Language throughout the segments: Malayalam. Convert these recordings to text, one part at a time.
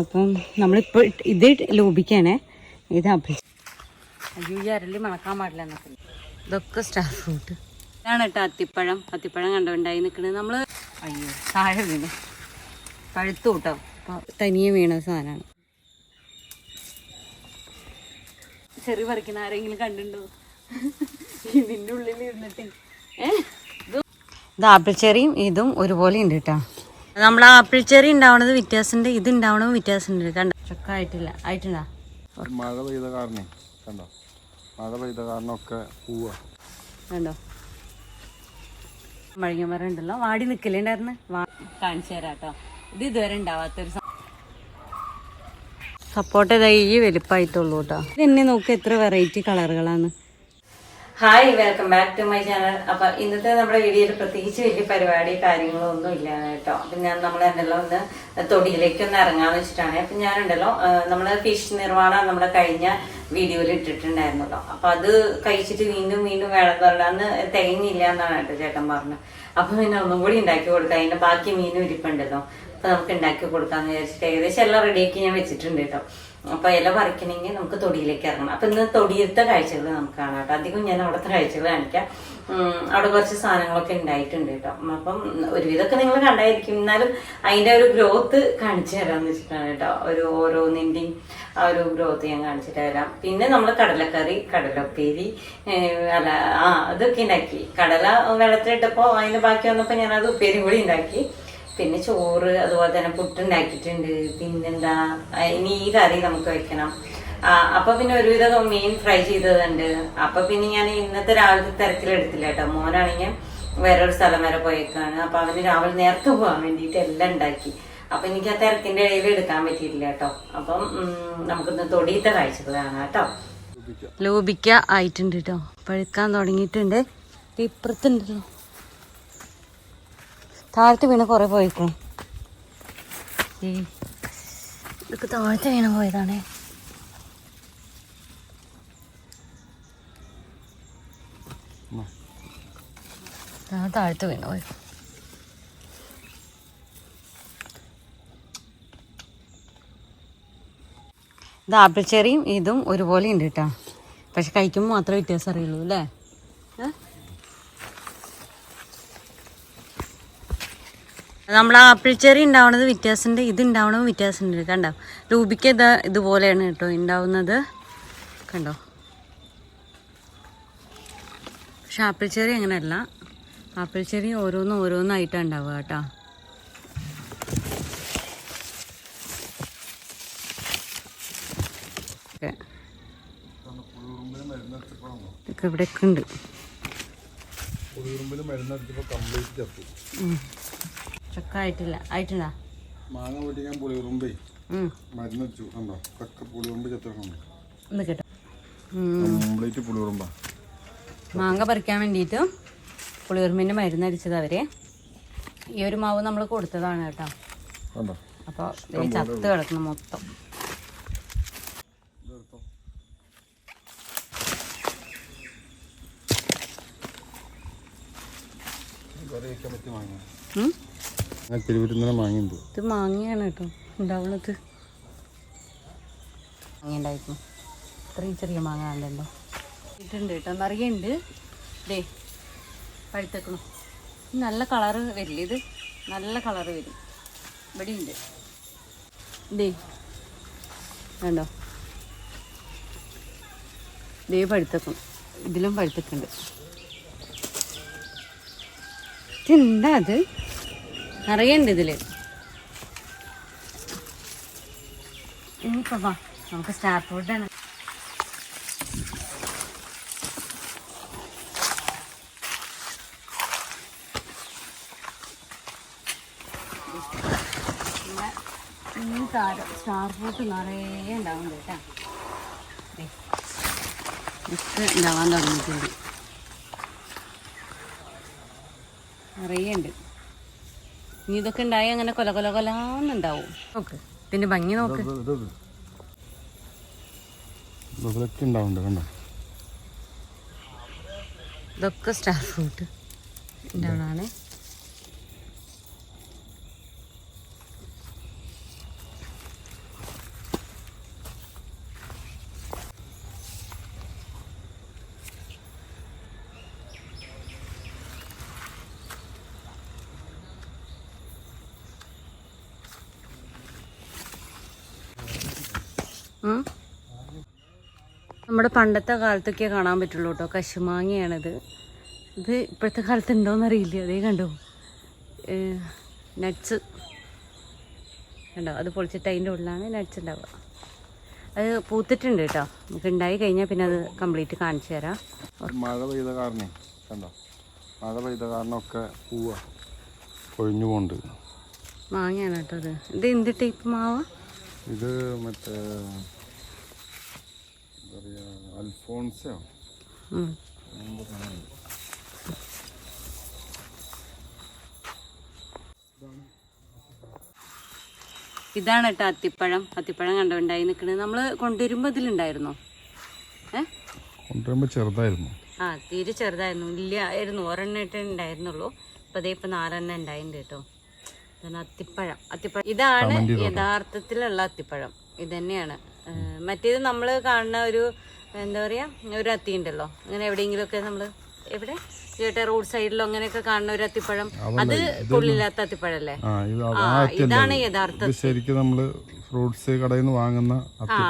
അപ്പം നമ്മളിപ്പോൾ ഇത് ലോപിക്കാണേ ഇത് ആപ്പിൾ അയ്യോ ഈ അരളി മണക്കാൻ പാടില്ല ഇതൊക്കെ സ്റ്റാർ ഫ്രൂട്ട് ഇതാണ് കേട്ടോ അത്തിപ്പഴം. അത്തിപ്പഴം കണ്ടുണ്ടായി നിൽക്കുന്നത് നമ്മൾ അയ്യോ താഴെ വീണ്. പഴുത്തു കൂട്ടോ. അപ്പോൾ തനിയെ വീണ സാധനമാണ്. ചെറിയ പറിക്കുന്ന ആരെങ്കിലും കണ്ടിട്ടുണ്ടോ? ഇതിന്റെ ഉള്ളിൽ ഇരുന്നിട്ട് ഏ? ഇത് ആപ്പിൾ ചെറിയും ഇതും ഒരുപോലെ ഉണ്ട് കേട്ടോ. നമ്മൾ ആപ്പിൾ ചെറി ഉണ്ടാവണത് വ്യത്യാസമുണ്ട് ഇത് ഉണ്ടാവണത് വ്യത്യാസമുണ്ട് കണ്ട? ചൊക്കെ ആയിട്ടില്ല ആയിട്ടുണ്ടോ മഴ പെയ്ത കാരണം കണ്ടോ? മഴ പെയ്ത കാരണം ഒക്കെ പോവാ. കണ്ടോ? മഴങ്ങ മരം ഉണ്ടല്ലോ വാടി നിൽക്കലുണ്ടായിരുന്നു വാ കാണിച്ചു തരാം കേട്ടോ ഇത് ഇതുവരെ ഉണ്ടാവാത്തൊരു സപ്പോർട്ട് ഇതായി ഈ വലിപ്പമായിട്ടുള്ളൂ കേട്ടോ ഇത് എന്നെ നോക്ക് എത്ര variety കളറുകളാണ് hi welcome back to my channel അപ്പൊ ഇന്നത്തെ നമ്മുടെ വീഡിയോയിൽ പ്രത്യേകിച്ച് വലിയ പരിപാടി കാര്യങ്ങളോ ഒന്നും ഇല്ല കേട്ടോ. അപ്പൊ ഞാൻ നമ്മൾ എന്നല്ലോ ഒന്ന് തൊടിയിലേക്ക് ഒന്ന് ഇറങ്ങാന്ന് വെച്ചിട്ടാണ്. അപ്പൊ ഞാനുണ്ടല്ലോ നമ്മൾ ഫിഷ് നിർമ്മാണം നമ്മുടെ കഴിഞ്ഞ വീഡിയോയിൽ ഇട്ടിട്ടുണ്ടായിരുന്നല്ലോ അപ്പൊ അത് കഴിച്ചിട്ട് വീണ്ടും വീണ്ടും വേണം അന്ന് തികഞ്ഞില്ല എന്നാണ് കേട്ടോ ചേട്ടൻ പറഞ്ഞു അപ്പൊ പിന്നെ ഒന്നും കൂടി ഉണ്ടാക്കി കൊടുക്കാം. അതിന്റെ ബാക്കി മീനും ഇരിപ്പുണ്ടല്ലോ അപ്പൊ നമുക്ക് ഉണ്ടാക്കി കൊടുക്കാന്ന് വിചാരിച്ചിട്ട് ഏകദേശം എല്ലാം റെഡിയാക്കി ഞാൻ വെച്ചിട്ടുണ്ട് കേട്ടോ. അപ്പൊ ഇല പറിക്കണമെങ്കിൽ നമുക്ക് തൊടിയിലേക്ക് ഇറങ്ങണം. അപ്പൊ ഇന്ന് തൊടിയിലത്തെ കാഴ്ചകൾ നമുക്ക് കാണാം കേട്ടോ. അധികം ഞാൻ അവിടുത്തെ കാഴ്ചകൾ കാണിക്കാം. അവിടെ കുറച്ച് സാധനങ്ങളൊക്കെ ഉണ്ടായിട്ടുണ്ട് കേട്ടോ. അപ്പം ഒരുവിധമൊക്കെ നിങ്ങൾ കണ്ടായിരിക്കും. എന്നാലും അതിന്റെ ഒരു ഗ്രോത്ത് കാണിച്ചു തരാമെന്ന് വെച്ചിട്ടാണ് കേട്ടോ. ഒരു ഓരോന്നിന്റെയും ആ ഒരു ഗ്രോത്ത് ഞാൻ കാണിച്ചിട്ട് തരാം. പിന്നെ നമ്മൾ കടലക്കറി കടലപ്പേരി അല്ല ആ അതൊക്കെ ഉണ്ടാക്കി. കടല വെള്ളത്തിലിട്ടപ്പോ അതിന്റെ ബാക്കി വന്നപ്പോ ഞാനത് ഉപ്പേരി കൂടി ഉണ്ടാക്കി. പിന്നെ ചോറ് അതുപോലെ തന്നെ പുട്ടുണ്ടാക്കിയിട്ടുണ്ട്. പിന്നെന്താ ഇനി ഈ കറി നമുക്ക് വെക്കണം. അപ്പൊ പിന്നെ ഒരുവിധം മീൻ ഫ്രൈ ചെയ്തതുണ്ട്. അപ്പൊ പിന്നെ ഞാൻ ഇന്നത്തെ രാവിലത്തെ തിരക്കിലെടുത്തില്ല കേട്ടോ. മോനാണെങ്കിൽ വേറൊരു സ്ഥലം വരെ പോയേക്കാണ്. അപ്പൊ അവന് രാവിലെ നേരത്തെ പോകാൻ വേണ്ടിയിട്ട് എല്ലാം ഉണ്ടാക്കി. അപ്പൊ എനിക്ക് ആ തിരക്കിന്റെ ഇടയിൽ എടുക്കാൻ പറ്റിയിട്ടില്ല കേട്ടോ. അപ്പം നമുക്കിന്ന് തൊടിയത്തെ കാഴ്ചകൾ കാണാം കേട്ടോ. ലോബിക്ക ആയിട്ടുണ്ട് കേട്ടോ. പഴുക്കാൻ തുടങ്ങിയിട്ടുണ്ട്. ഇപ്പുറത്തുണ്ടല്ലോ താഴത്ത് വീണ് കുറെ പോയിക്കണം. ഇതൊക്കെ താഴത്ത് വീണ് പോയതാണേ. താഴത്ത് വീണ് പോയി. ഇത് ആപ്പിൾ ചെറിയും ഇതും ഒരുപോലെ ഉണ്ട് കേട്ടോ. പക്ഷെ കഴിക്കുമ്പോൾ മാത്രമേ വ്യത്യാസം അറിയുള്ളൂ അല്ലേ? നമ്മൾ ആപ്പിൾ ചെറി ഉണ്ടാവുന്നത് വ്യത്യാസമുണ്ട് ഇത് ഉണ്ടാവണത് വ്യത്യാസമുണ്ട് കണ്ടോ? രൂപിക്ക് ഇത് ഇതുപോലെയാണ് കേട്ടോ ഉണ്ടാവുന്നത്. കണ്ടോ? പക്ഷെ ആപ്പിൾ ചെറി അങ്ങനെയല്ല. ആപ്പിൾ ചെറി ഓരോന്നും ഓരോന്നായിട്ടാണ് ഉണ്ടാവുക കേട്ടോ. ഇതൊക്കെ ഇവിടെയൊക്കെ ഉണ്ട്. കംപ്ലീറ്റ് ചത്തു. ചക്ക ആയിട്ടില്ല ആയിട്ടില്ല മാങ്ങ പൊട്ടിക്കാൻ പുളിയുറുമ്പേ മരുന്ന് വെച്ചു. കണ്ടോ? ചക്ക പുളിയുറുമ്പ് ചത്തിട്ടുണ്ട് ഒന്ന് കേട്ടോ. കംപ്ലീറ്റ് പുളിയുറുമ്പാ മാങ്ങ പറിക്കാൻ വേണ്ടിയിട്ട് പുളിയുറുമ്പിന്റെ മരുന്ന് അടിച്ചത് അവർ. ഈ ഒരു മാവ് നമ്മൾ കൊടുത്തതാണ് കേട്ടോ. അപ്പോൾ ചത്ത് കിടക്കണം മൊത്തം. കറി വയ്ക്കാൻ? ഞാൻ തിരുവരുന്നതിനെ മാങ്ങിയുണ്ട് ഇത് മാങ്ങയാണ് കേട്ടോ. ഉണ്ടാവുന്നത് മാങ്ങ ഉണ്ടായിരുന്നു ഇത്രയും ചെറിയ മാങ്ങ ഉണ്ടല്ലോ ഇട്ടുണ്ട് കേട്ടോ. നിറയുണ്ട് ദേ പഴുത്തേക്കണം. നല്ല കളറ് വരില്ല ഇത്? നല്ല കളറ് വരും. ഇവിടെ ഉണ്ട് ദേ കണ്ടോ? ദേ പഴുത്തേക്കും ഇതിലും പഴുത്തക്കുണ്ട്. ഇതെന്താ അത്? നിറയുണ്ട് ഇതിൽ. ഇനിയിപ്പോ വാ നമുക്ക് സ്റ്റാർ താരം സ്റ്റാർ ഫ്രൂട്ട് നിറയെ ഉണ്ടാവുന്നുണ്ട് കേട്ടോ. ഉണ്ടാവാൻ തുടങ്ങിയിട്ടുണ്ട്. നിറയെ ഇനി ഇതൊക്കെ ഉണ്ടായി അങ്ങനെ കൊല കൊല കൊലാന്നുണ്ടാവും. നോക്ക് ഇതിന്റെ ഭംഗി നോക്ക്. ഇതൊക്കെ സ്റ്റാഫ് സ്റ്റാർ ഫ്രൂട്ട് ഉണ്ടാവണാണ് നമ്മുടെ പണ്ടത്തെ കാലത്തൊക്കെ കാണാൻ പറ്റുള്ളൂ കേട്ടോ കശുമാങ്ങയാണിത്. ഇത് ഇപ്പോഴത്തെ കാലത്ത് ഉണ്ടോയെന്ന് അറിയില്ല അതേ കണ്ടോ നട്ട്സ് കണ്ടോ? അത് പൊളിച്ചിട്ട് അതിന്റെ ഉള്ളിലാണ് നട്ട്സ് ഉണ്ടാവുക. അത് പൂത്തിട്ടുണ്ട് കേട്ടോ നമുക്ക് ഉണ്ടായി കഴിഞ്ഞാൽ പിന്നെ അത് കംപ്ലീറ്റ് കാണിച്ചു തരാം. മഴ പെയ്ത കാരണേ കണ്ടോ? മഴ പെയ്ത കാരണമൊക്കെ പൂവ കൊഴിഞ്ഞു പോണ്ട് മാങ്ങയാണ് കേട്ടോ അത് ഇത് എന്ത് ടൈപ്പ് മാവ്? ഇത് മറ്റേ എന്താ പറയുക അൽഫോൺസോ? ഇതാണ് കേട്ടോ അത്തിപ്പഴം. അത്തിപ്പഴം കണ്ടുണ്ടായി നിൽക്കുന്നത് നമ്മൾ കൊണ്ടുവരുമ്പോൾ ഇതിലുണ്ടായിരുന്നോ? ഏ? കൊണ്ടുവരുമ്പോൾ ചെറുതായിരുന്നു. ആ തീരെ ചെറുതായിരുന്നു. ഇല്ല ആയിരുന്നു ഒരെണ്ണം ഇട്ടേ ഉണ്ടായിരുന്നുള്ളൂ. അപ്പോൾ അതേ ഇപ്പം നാലെണ്ണം ഉണ്ടായിട്ടുണ്ട് കേട്ടോ. അത്തിപ്പഴം? അത്തിപ്പഴം. ഇതാണ് യഥാർത്ഥത്തിലുള്ള അത്തിപ്പഴം. ഇത് തന്നെയാണ് മറ്റേത് നമ്മൾ കാണുന്ന ഒരു എന്താ പറയുക ഒരു അത്തി ഉണ്ടല്ലോ. അങ്ങനെ എവിടെയെങ്കിലുമൊക്കെ നമ്മൾ എവിടെ? ചേട്ടാ റോഡ് സൈഡിലോ അങ്ങനെയൊക്കെ കാണുന്ന ഒരു അത്തിപ്പഴം. അത് കൊള്ളില്ലാത്ത അത്തിപ്പഴല്ലേ? ഇതാണ് യഥാർത്ഥം ശരിക്കും നമ്മൾ ഫ്രൂട്ട്സ് കടയിൽ നിന്ന് വാങ്ങുന്ന ആ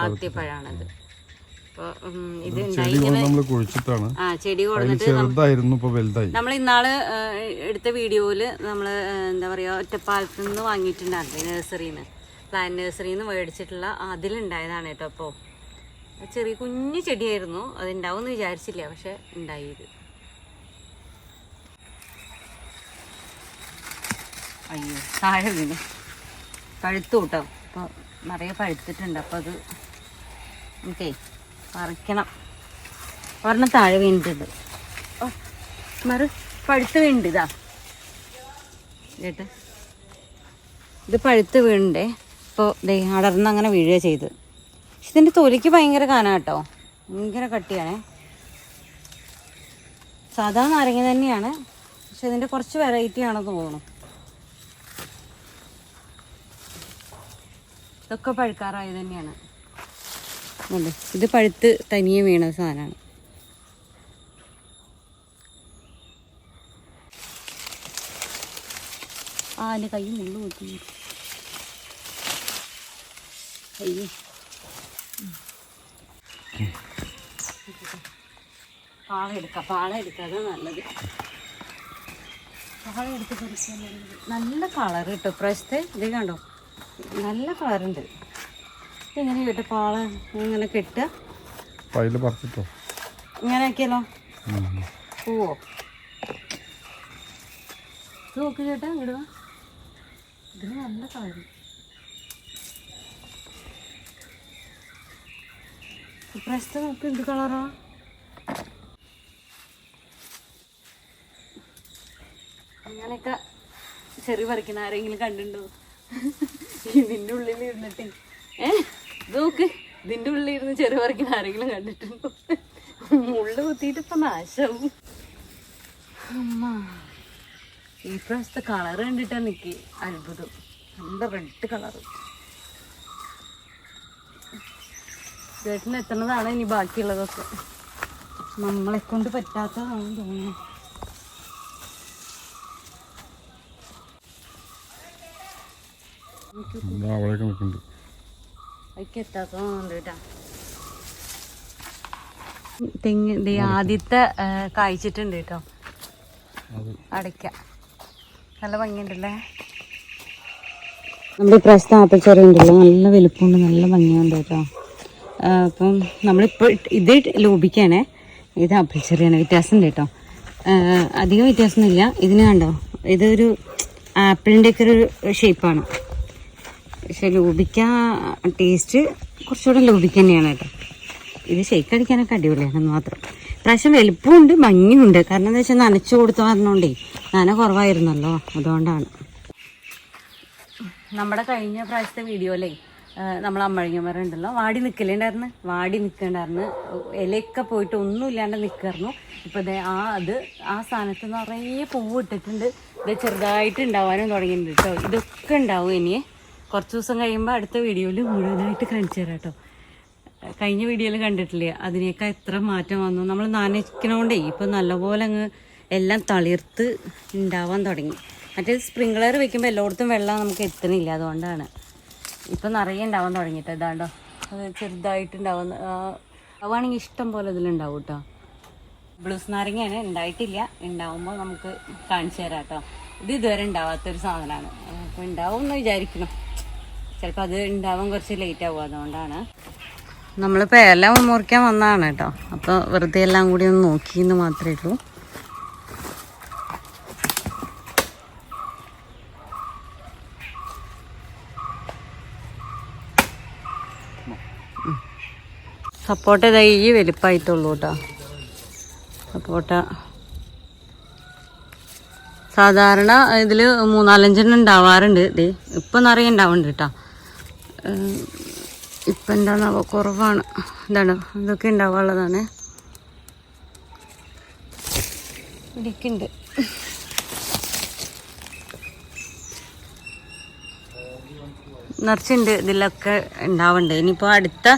ആ ചെടി ചെറുതായിരുന്നു നമ്മൾ ഇന്നാൾ എടുത്ത വീഡിയോയിൽ നമ്മൾ എന്താ പറയാ ഒറ്റപ്പാലത്ത് നിന്ന് വാങ്ങിയിട്ടുണ്ടായിരുന്നു നഴ്സറിയിൽ നിന്ന് പ്ലാന്റ് നഴ്സറിയിൽ നിന്ന് മേടിച്ചിട്ടുള്ള അതിലുണ്ടായതാണ് കേട്ടോ അപ്പോൾ ചെറിയ കുഞ്ഞു ചെടിയായിരുന്നു. അത് ഉണ്ടാവും എന്ന് വിചാരിച്ചില്ല പക്ഷെ ഉണ്ടായി അയ്യോ താഴെ വീണ്. പഴുത്തു കേട്ടോ. അപ്പോൾ നിറയെ പഴുത്തിട്ടുണ്ട്. അപ്പോൾ അത് ഓക്കെ പറിക്കണം. ഒരെണ്ണം താഴെ വീണിട്ടുണ്ട്. മറു. പഴുത്ത് വീണ്ട് ഇതാ കേട്ടെ ഇത് പഴുത്ത് വീണ്ടേ ഇപ്പോൾ ദേ അടർന്ന് അങ്ങനെ വീഴുക ചെയ്ത്. പക്ഷെ ഇതിന്റെ തൊലിക്ക് ഭയങ്കര കാന കേട്ടോ. ഭയങ്കര കട്ടിയാണേ. സാധാ നാരങ്ങ തന്നെയാണ്. പക്ഷെ ഇതിന്റെ കുറച്ച് വെറൈറ്റി ആണെന്ന് തോന്നുന്നു. ഇതൊക്കെ പഴുക്കാറായത് തന്നെയാണ്. അല്ലേ ഇത് പഴുത്ത് തനിയെ വീണ സാധനമാണ്. ആ എന്റെ കൈ മുള്ളു കുത്തി അയ്യോ. പാള എടുക്കാം. പാള എടുക്കാം. അതാ നല്ലത്. പാള എടുത്ത് പറിക്കാൻ നല്ല കളർ കിട്ടും. പ്രശ്നത്തെ ഇത് കണ്ടോ? നല്ല കളറുണ്ട്. ഇതെങ്ങനെ കിട്ടും പാള ഇങ്ങനെ കെട്ടുക. അതിൽ പറിച്ചിട്ടോ? ഇങ്ങനെ ആക്കിയല്ലോ പൂവോ? ഇത് നോക്ക് ചേട്ടാ ഇടുക ഇതിന് നല്ല കളർ. ഇപ്രാവശ്യത്തെ നോക്ക് എന്ത് കളറാ? അങ്ങനെയൊക്കെ ചെറിയ പറിക്കുന്ന ആരെങ്കിലും കണ്ടിട്ടുണ്ടോ? ഇതിന്റെ ഉള്ളിൽ ഇരുന്നിട്ട് ഏ? ഇത് നോക്ക് ഇതിന്റെ ഉള്ളിൽ ഇരുന്ന് ചെറുപറിക്കുന്ന ആരെങ്കിലും കണ്ടിട്ടുണ്ടോ? മുള്ളു കുത്തിയിട്ട് ഇപ്പൊ നാശവും ഈ പ്രാവശ്യത്തെ കളർ കണ്ടിട്ടാ നിക്ക് അത്ഭുതം. നല്ല റെഡ് കളറ് ചേട്ടന് എത്തുന്നതാണ് ഇനി ബാക്കിയുള്ളതൊക്കെ. നമ്മളെ കൊണ്ട് പറ്റാത്തതാണെന്ന് തോന്നുന്നു. ഇതാ അവിടെയൊക്കെ നിൽക്കുന്നുണ്ട് കേട്ടാ തെങ്ങ് ആദ്യത്തെ കായ്ച്ചിട്ടുണ്ട് കേട്ടോ അടയ്ക്ക. നല്ല ഭംഗിയുണ്ടല്ലേ? നമ്മൾ ഇപ്രാവശ്യത്തെ ആപ്പിൾ ചെറി ഉണ്ടല്ലോ. നല്ല വലുപ്പമുണ്ട് നല്ല ഭംഗിയുണ്ട് കേട്ടോ അപ്പം നമ്മളിപ്പോൾ ഇത് ലോപിക്കാണേ ഇത് ആപ്പിൾച്ചെറിയാണ് വ്യത്യാസമുണ്ട് കേട്ടോ അധികം വ്യത്യാസമൊന്നുമില്ല. ഇതിന് കണ്ടോ? ഇതൊരു ആപ്പിളിന്റെയൊക്കെ ഒരു ഷേപ്പാണ്. പക്ഷെ ലൂബിക്ക ടേസ്റ്റ് കുറച്ചുകൂടെ ലൂബിക്ക തന്നെയാണ് കേട്ടോ. ഇത് ഷേക്ക് അടിക്കാനൊക്കെ അടിപൊളിയാണ് മാത്രം. പ്രാവശ്യം വലുപ്പമുണ്ട് ഭംഗിയുണ്ട്. കാരണം എന്താ വെച്ചാൽ നനച്ചു കൊടുത്തു പറഞ്ഞോണ്ടേ നന കുറവായിരുന്നല്ലോ അതുകൊണ്ടാണ്. നമ്മുടെ കഴിഞ്ഞ പ്രാവശ്യത്തെ വീഡിയോയിലേ നമ്മൾ അമ്മഴിങ്ങ ഉണ്ടല്ലോ വാടി നിൽക്കലുണ്ടായിരുന്നു വാടി നിൽക്കണ്ടായിരുന്നു ഇലയൊക്കെ പോയിട്ട് ഒന്നും ഇല്ലാണ്ട് നിൽക്കായിരുന്നു ഇപ്പോൾ ദേ ആ അത് ആ സ്ഥാനത്ത് നിറയെ പൂവ് ഇട്ടിട്ടുണ്ട്. ഇത് ചെറുതായിട്ട് ഉണ്ടാവാനും തുടങ്ങിയിട്ടുണ്ട് കേട്ടോ. ഇതൊക്കെ ഉണ്ടാവും ഇനി കുറച്ച് ദിവസം കഴിയുമ്പോൾ അടുത്ത വീഡിയോയിൽ മുഴുവനായിട്ട് കാണിച്ചു തരാം കേട്ടോ. കഴിഞ്ഞ വീഡിയോയിൽ കണ്ടിട്ടില്ലേ? അതിനേക്കാൾ എത്ര മാറ്റം വന്നു. നമ്മൾ നനയ്ക്കണോണ്ടേ ഇപ്പം നല്ലപോലെ അങ്ങ് എല്ലാം തളിർത്ത് ഉണ്ടാവാൻ തുടങ്ങി. മറ്റേ സ്പ്രിങ്ക്ലർ വെക്കുമ്പോൾ എല്ലായിടത്തും വെള്ളം നമുക്ക് എത്തണില്ല അതുകൊണ്ടാണ്. ഇപ്പം നിറയെ ഉണ്ടാവാൻ തുടങ്ങിയിട്ട് ഇതാണ്ടോ. അത് ചെറുതായിട്ടുണ്ടാവുന്ന ആവുകയാണെങ്കിൽ ഇഷ്ടം പോലെ ഇതിലുണ്ടാവും കേട്ടോ. ബ്ലൂസ് നാരങ്ങയാണ് ഉണ്ടായിട്ടില്ല ഉണ്ടാവുമ്പോൾ നമുക്ക് കാണിച്ചു തരാം കേട്ടോ. ഇത് ഇതുവരെ ഉണ്ടാവാത്തൊരു സാധനമാണ് അപ്പോൾ ഉണ്ടാവും എന്ന് വിചാരിക്കണം ചിലപ്പോൾ അത് ഉണ്ടാവാൻ കുറച്ച് ലേറ്റ് ആവും അതുകൊണ്ടാണ്. നമ്മളിപ്പോൾ എല്ലാം മുറിക്കാൻ വന്നതാണ് കേട്ടോ. അപ്പോൾ വെറുതെ എല്ലാം കൂടി ഒന്ന് നോക്കിയെന്ന് മാത്രമേ ഉള്ളൂ. സപ്പോട്ട ഇതാ ഈ വലിപ്പമായിട്ടുള്ളൂ കേട്ടോ. സപ്പോട്ട. സാധാരണ ഇതിൽ മൂന്നാലഞ്ചെണ്ണം ഉണ്ടാവാറുണ്ട്. ഇത് ഇപ്പം നിറയെ ഉണ്ടാവുന്നുണ്ട് കേട്ടോ. ഇപ്പം എന്താണെന്നാവോ കുറവാണ് എന്താണ് ഇതൊക്കെ ഉണ്ടാവാനുള്ളതാണ്. ഇടിക്കുണ്ട് നിറച്ചുണ്ട് ഇതിലൊക്കെ ഉണ്ടാവുന്നുണ്ട്. ഇനിയിപ്പോൾ അടുത്ത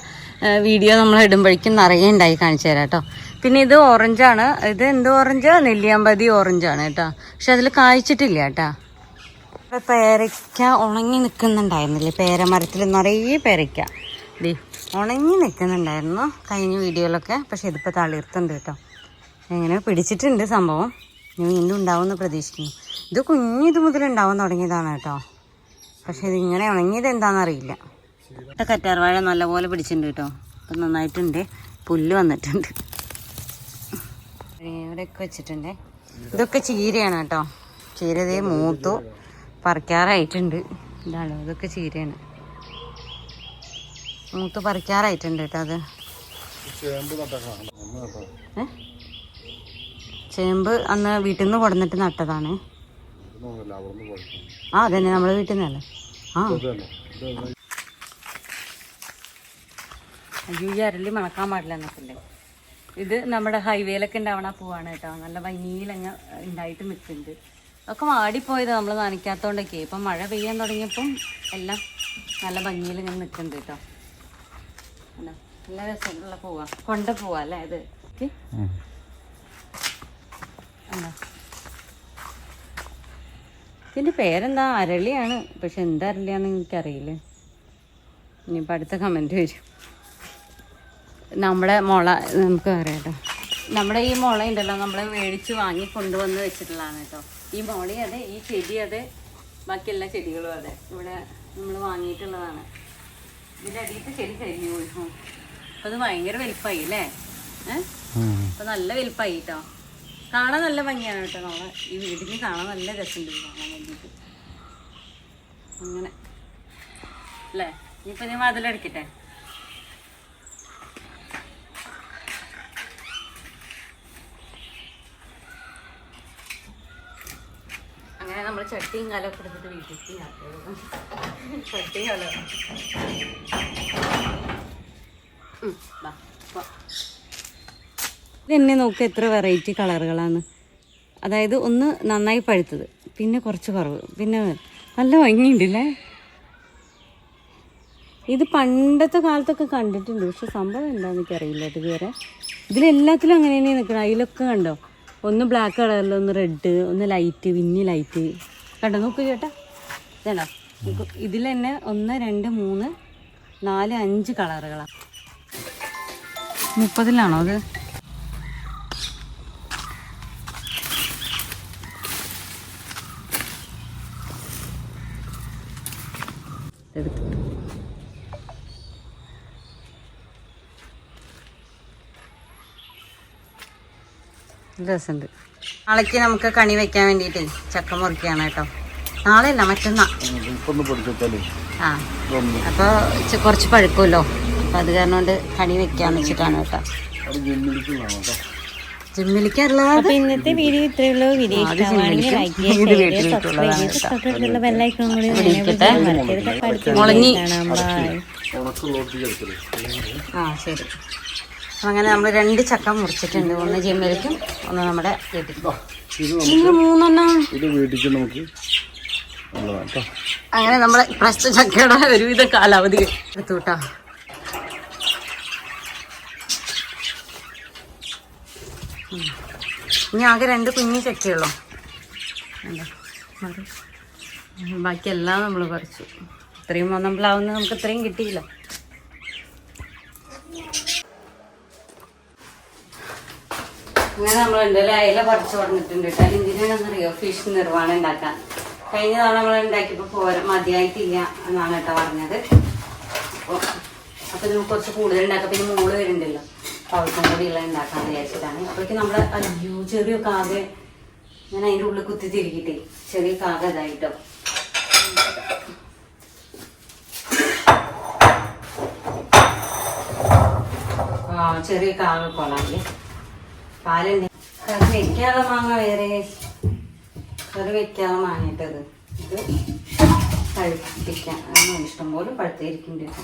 വീഡിയോ നമ്മൾ ഇടുമ്പോഴേക്കും നിറയെ ഉണ്ടായി കാണിച്ചു തരാം കേട്ടോ. പിന്നെ ഇത് ഓറഞ്ചാണ് ഇത് എന്ത് ഓറഞ്ച് നെല്ലിയാമ്പതി ഓറഞ്ചാണ് കേട്ടോ. പക്ഷെ അതിൽ കായ്ച്ചിട്ടില്ല കേട്ടോ. ഇപ്പൊ പേരയ്ക്ക ഉണങ്ങി നിൽക്കുന്നുണ്ടായിരുന്നില്ലേ പേരമരത്തിൽ നിറയെ പേരയ്ക്ക. ദേ ഉണങ്ങി നിൽക്കുന്നുണ്ടായിരുന്നു കഴിഞ്ഞ വീഡിയോയിലൊക്കെ. പക്ഷെ ഇതിപ്പോൾ തളിർത്തുണ്ട് കേട്ടോ. എങ്ങനെ പിടിച്ചിട്ടുണ്ട് സംഭവം. ഇനി വീണ്ടും ഉണ്ടാവുമെന്ന് പ്രതീക്ഷിക്കുന്നു. ഇത് കുഞ്ഞിത് മുതൽ ഉണ്ടാവാൻ തുടങ്ങിയതാണ് കേട്ടോ. പക്ഷെ ഇതിങ്ങനെ ഉണങ്ങിയത് എന്താണെന്നറിയില്ല. കറ്റാർവാഴ നല്ലപോലെ പിടിച്ചിട്ടുണ്ട് കേട്ടോ. അപ്പം നന്നായിട്ടുണ്ട്. പുല്ല് വന്നിട്ടുണ്ട്. ഇവിടെയൊക്കെ വെച്ചിട്ടുണ്ട്. ഇതൊക്കെ ചീരയാണ് കേട്ടോ. ചീരതേ മൂത്തു. പറിക്കാറായിട്ടുണ്ട്. ഇതാണ് ഇതൊക്കെ ചീരയാണ്. മൂത്ത് പറിക്കാറായിട്ടുണ്ട് കേട്ടോ അത്. ചേമ്പ് അന്ന് വീട്ടിൽ നിന്ന് കൊടുന്നിട്ട് നട്ടതാണ് ആ അതന്നെ നമ്മളെ വീട്ടിൽ നിന്നല്ലേ ആ. അയ്യോ ഈ അരളി മണക്കാൻ പാടില്ല എന്നൊക്കെ ഇത് നമ്മുടെ ഹൈവേയിലൊക്കെ ഉണ്ടാവണ പോവാണ് കേട്ടോ. നല്ല ഭംഗിയിലങ്ങ് ഉണ്ടായിട്ട് നിൽക്കുന്നുണ്ട്. ഒക്കെ വാടിപ്പോയത് നമ്മൾ നനയ്ക്കാത്തോണ്ടൊക്കെ. ഇപ്പം മഴ പെയ്യാൻ തുടങ്ങിയപ്പം എല്ലാം നല്ല ഭംഗിയിൽ ഇങ്ങനെ നിൽക്കുന്നുണ്ട് കേട്ടോ? നല്ല രസമുള്ള പൂവാ. കൊണ്ട പൂവാ അല്ലേ ഇത്? ഇതിന്റെ ഇതിന്റെ പേരെന്താ? അരളിയാണ്. പക്ഷെ എന്താ അരളിയാന്ന് എനിക്കറിയില്ല. ഇനിയിപ്പോൾ അടുത്ത കമന്റ് വരും. നമ്മുടെ മുള നമുക്ക് അറിയാം കേട്ടോ. നമ്മുടെ ഈ മുള ഉണ്ടല്ലോ നമ്മൾ മേടിച്ച് വാങ്ങി കൊണ്ടുവന്ന് വെച്ചിട്ടുള്ളതാണ് കേട്ടോ. ഈ മോളി അതെ ഈ ചെടി അതെ ബാക്കി എല്ലാ ചെടികളും അതെ. ഇവിടെ നമ്മൾ വാങ്ങിയിട്ടുള്ളതാണ്. ഇതിന്റെ അടിയിട്ട് ചെടി കരിഞ്ഞു പോയി. അപ്പം അത് ഭയങ്കര വലിപ്പമായി അല്ലേ? അപ്പം നല്ല വലുപ്പമായി കേട്ടോ കാണാൻ നല്ല ഭംഗിയാണ് കേട്ടോ നമ്മളെ ഈ വീടിന് കാണാൻ നല്ല രസമുണ്ട് കാണാൻ വേണ്ടിയിട്ട്. അങ്ങനെ. അല്ലേ? ഇനിയിപ്പോൾ ഞാൻ മതിലടിക്കട്ടെ അങ്ങനെ നമ്മൾ ചട്ടിയും കാലമൊക്കെ എടുത്തിട്ട് വീട്ടിൽ ചട്ടിയും കാലം. ഇതെന്നെ നോക്ക് എത്ര വെറൈറ്റി കളറുകളാണ്. അതായത് ഒന്ന് നന്നായി പഴുത്തത് പിന്നെ കുറച്ച് കുറവ് പിന്നെ നല്ല ഭംഗിയുണ്ടല്ലേ? ഇത് പണ്ടത്തെ കാലത്തൊക്കെ കണ്ടിട്ടുണ്ട് പക്ഷെ സംഭവം എന്താണെന്ന് എനിക്കറിയില്ല ഇതുവരെ. ഇതിലെല്ലാത്തിലും അങ്ങനെ തന്നെ നിൽക്കണം അതിലൊക്കെ കണ്ടോ? ഒന്ന് ബ്ലാക്ക് കളറിൽ ഒന്ന് റെഡ് ഒന്ന് ലൈറ്റ് വിന്നി ലൈറ്റ് കണ്ടോ നോക്കൂ ചേട്ടാ. ഇതാണോ ഇതിൽ തന്നെ ഒന്ന് രണ്ട് മൂന്ന് നാല് അഞ്ച് കളറുകളാണ് മുപ്പതിലാണോ അത്? രസമുണ്ട്. നാളേക്ക് നമുക്ക് കണി വെക്കാൻ വേണ്ടിയിട്ട് ചക്ക മുറിക്കുകയാണ് കേട്ടോ. നാളെ അല്ല മറ്റന്നാ ആ. അപ്പോൾ കുറച്ച് പഴുക്കുമല്ലോ. അപ്പം അത് കാരണം കൊണ്ട് കണി വെക്കാന്ന് വെച്ചിട്ടാണ് കേട്ടോ. ജിമ്മിലിക്കാറുള്ളത് ഇന്നത്തെ വീഡിയോ ഇത്രയുള്ളൂ വീഡിയോ മുളങ്ങി ഉണക്കുള്ളോട്ട് എടുക്കൽ ആ ശരി. അങ്ങനെ നമ്മൾ രണ്ട് ചക്ക മുറിച്ചിട്ടുണ്ട്. ഒന്ന് ജിമ്മിലേക്കും ഒന്ന് നമ്മുടെ മൂന്നെണ്ണം. ഇത് വീട്ടിലേക്ക് നമുക്ക് അങ്ങനെ നമ്മളെ പ്രശ്ന ചക്കയുടെ ഒരുവിധ കാലാവധി എടുത്തു കേട്ടോ ഇനി ആകെ രണ്ട് കുഞ്ഞു ചക്കയുള്ളൂ? മതി. ബാക്കിയെല്ലാം നമ്മൾ പറിച്ചു. ഇത്രയും ഒന്നമ്പളാവുന്ന നമുക്ക് ഇത്രയും കിട്ടിയില്ല. അങ്ങനെ നമ്മൾ ഉണ്ടല്ലോ അയില പറിച്ചു കൊടുത്തിട്ടുണ്ട് കേട്ടോ. എന്തിനാണെന്നറിയോ? ഫിഷ് നിർവാണം ഉണ്ടാക്കാൻ. കഴിഞ്ഞ തവണ നമ്മൾ ഉണ്ടാക്കിയപ്പോൾ പോര മതിയായിട്ടില്ല എന്നാണ് കേട്ടോ പറഞ്ഞത്. അപ്പോൾ അപ്പോൾ നമുക്ക് കുറച്ച് കൂടുതൽ ഉണ്ടാക്കാം. പിന്നെ മൂൾ വരുന്നുണ്ടല്ലോ. അപ്പോൾ അവർക്കും കൂടി ഉള്ള ഉണ്ടാക്കാന്ന് വിചാരിച്ചിട്ടാണ്. അപ്പോഴേക്കും നമ്മൾ അയ്യോ ചെറിയ കാകെ ഞാൻ അതിന്റെ ഉള്ളിൽ കുത്തി തിരികിട്ടേ ചെറിയ കാക ഇതായിട്ടോ ചെറിയ കാക കൊള്ളാല്ലേ പാലുണ്ട്. കറി വെക്കാതെ മാങ്ങ വേറെ. കറി വെക്കാതെ മാങ്ങിയിട്ടത് ഇത് പഴുപ്പിക്കാൻ ഇഷ്ടംപോലെ പഴുത്തിരിക്കുന്നുണ്ട്